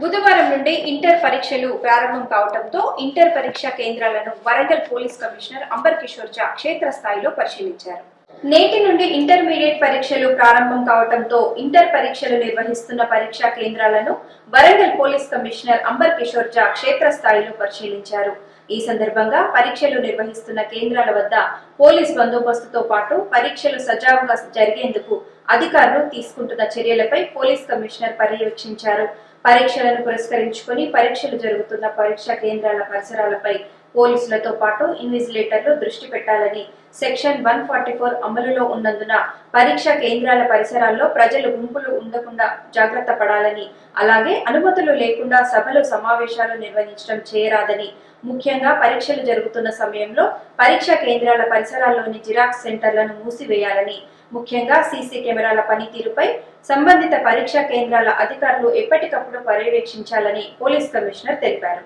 బుధవారం నుండి ఇంటర్ పరీక్షలు ప్రారంభం కావడంతో ఇంటర్ పరీక్షా కేంద్రాలను వరంగల్ పోలీస్ కమిషనర్ అంబర్ కిషోర్ జా క్షేత్రస్థాయిలో పరిశీలించారు. నేటి నుండి ఇంటర్మీడియట్ పరీక్షలు ప్రారంభం కావడంతో ఇంటర్ పరీక్షలు నిర్వహిస్తున్న పరీక్షా కేంద్రాలను వరంగల్ పోలీస్ కమిషనర్ అంబర్ కిషోర్ జా క్షేత్రస్థాయిలో పరిశీలించారు. ఈ సందర్భంగా పరీక్షలు నిర్వహిస్తున్న కేంద్రాల వద్ద పోలీస్ బందోబస్తుతో పాటు పరీక్షలు సజావుగా జరిగేందుకు అధికారులు తీసుకుంటున్న చర్యలపై పోలీస్ కమిషనర్ పర్యవేక్షించారు. పరీక్షలను పురస్కరించుకొని పరీక్షలు జరుగుతున్న పరీక్షా కేంద్రాల పరిసరాలపై పోలీసులతో పాటు ఇన్విజిలేటర్లు దృష్టి పెట్టాలని సెక్షన్ వన్ ఫార్టీ ఫోర్ అమలులో ఉన్నందున పరీక్షా కేంద్రాల పరిసరాల్లో ప్రజలు గుంపులు ఉండకుండా జాగ్రత్త పడాలని అలాగే అనుమతులు లేకుండా సభలు సమావేశాలు నిర్వహించడం చేయరాదని ముఖ్యంగా పరీక్షలు జరుగుతున్న సమయంలో పరీక్షా కేంద్రాల పరిసరాల్లోని జిరాక్స్ సెంటర్లను మూసివేయాలని ముఖ్యంగా సీసీ కెమెరాల పనితీరుపై సంబంధిత పరీక్షా కేంద్రాల అధికారులు ఎప్పటికప్పుడు పర్యవేక్షించాలని పోలీస్ కమిషనర్ తెలిపారు.